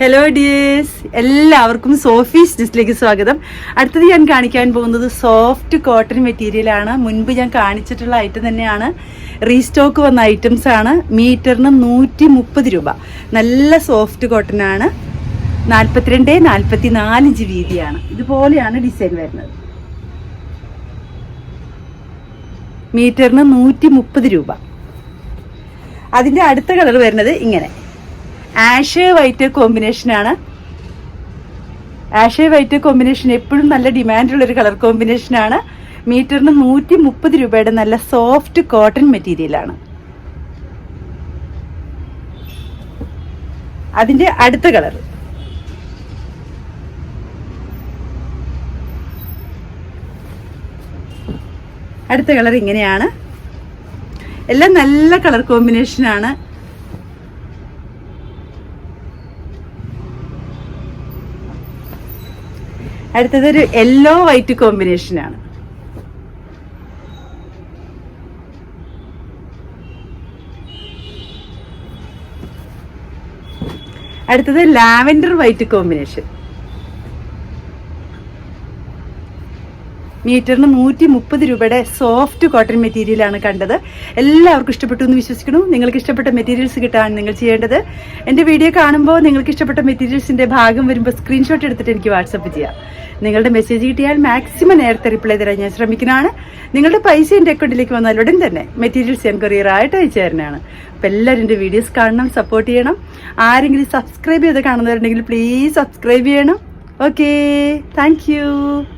Hello dears എല്ലാവർക്കും സോഫീസ് ഡിസ്റ്റിലേക്ക് സ്വാഗതം. അടുത്തത് ഞാൻ കാണിക്കാൻ പോകുന്നത് സോഫ്റ്റ് കോട്ടൺ മെറ്റീരിയൽ ആണ്. മുൻപ് ഞാൻ കാണിച്ചിട്ടുള്ള ഐറ്റം തന്നെയാണ്. റീസ്റ്റോക്ക് വന്ന ഐറ്റംസ് ആണ്. മീറ്ററിന് നൂറ്റി മുപ്പത് രൂപ. നല്ല സോഫ്റ്റ് കോട്ടൺ ആണ്. നാൽപ്പത്തിരണ്ട് നാൽപ്പത്തി നാലിഞ്ച് വീതിയാണ് ഇതുപോലെയാണ് ഡിസൈൻ വരുന്നത്. മീറ്ററിന് നൂറ്റി മുപ്പത് രൂപ. അതിന്റെ അടുത്ത കളർ വരുന്നത് ഇങ്ങനെ. ആഷ് വൈറ്റ് കോമ്പിനേഷൻ ആണ്. ആഷ് വൈറ്റ് കോമ്പിനേഷൻ എപ്പോഴും നല്ല ഡിമാൻഡുള്ള ഒരു കളർ കോമ്പിനേഷൻ ആണ്. മീറ്ററിന് നൂറ്റി മുപ്പത് രൂപയുടെ നല്ല സോഫ്റ്റ് കോട്ടൺ മെറ്റീരിയൽ ആണ്. അതിന്റെ അടുത്ത കളർ അടുത്ത കളർ ഇങ്ങനെയാണ്. എല്ലാം നല്ല കളർ കോമ്പിനേഷൻ അടുത്തത് ഒരു യെല്ലോ വൈറ്റ് കോമ്പിനേഷൻ ആണ്. അടുത്തത് ലാവൻഡർ വൈറ്റ് കോമ്പിനേഷൻ മീറ്ററിന് നൂറ്റി മുപ്പത് രൂപയുടെ സോഫ്റ്റ് കോട്ടൺ മെറ്റീരിയലാണ് കണ്ടത്. എല്ലാവർക്കും ഇഷ്ടപ്പെട്ടു എന്ന് വിശ്വസിക്കുന്നു. നിങ്ങൾക്ക് ഇഷ്ടപ്പെട്ട മെറ്റീരിയൽസ് കിട്ടാൻ നിങ്ങൾ ചെയ്യേണ്ടത്. എന്റെ വീഡിയോ കാണുമ്പോൾ നിങ്ങൾക്ക് ഇഷ്ടപ്പെട്ട മെറ്റീരിയൽസിന്റെ ഭാഗം വരുമ്പോൾ സ്ക്രീൻഷോട്ട് എടുത്തിട്ട് എനിക്ക് വാട്സപ്പ് ചെയ്യാം. നിങ്ങളുടെ മെസ്സേജ് കിട്ടിയാൽ മാക്സിമം നേരത്തെ റിപ്ലൈ തരാൻ ഞാൻ ശ്രമിക്കുന്നതാണ്. നിങ്ങളുടെ പൈസ എന്റെ അക്കൗണ്ടിലേക്ക് വന്നാൽ ഉടൻ തന്നെ മെറ്റീരിയൽസ് ഞാൻ കൊറിയറായിട്ട് അയച്ചു തരുന്നതാണ്. അപ്പോൾ എല്ലാവരും എന്റെ വീഡിയോസ് കാണണം സപ്പോർട്ട് ചെയ്യണം. ആരെങ്കിലും സബ്സ്ക്രൈബ് ചെയ്ത് കാണുന്നവരുണ്ടെങ്കിൽ പ്ലീസ് സബ്സ്ക്രൈബ് ചെയ്യണം. Okay thank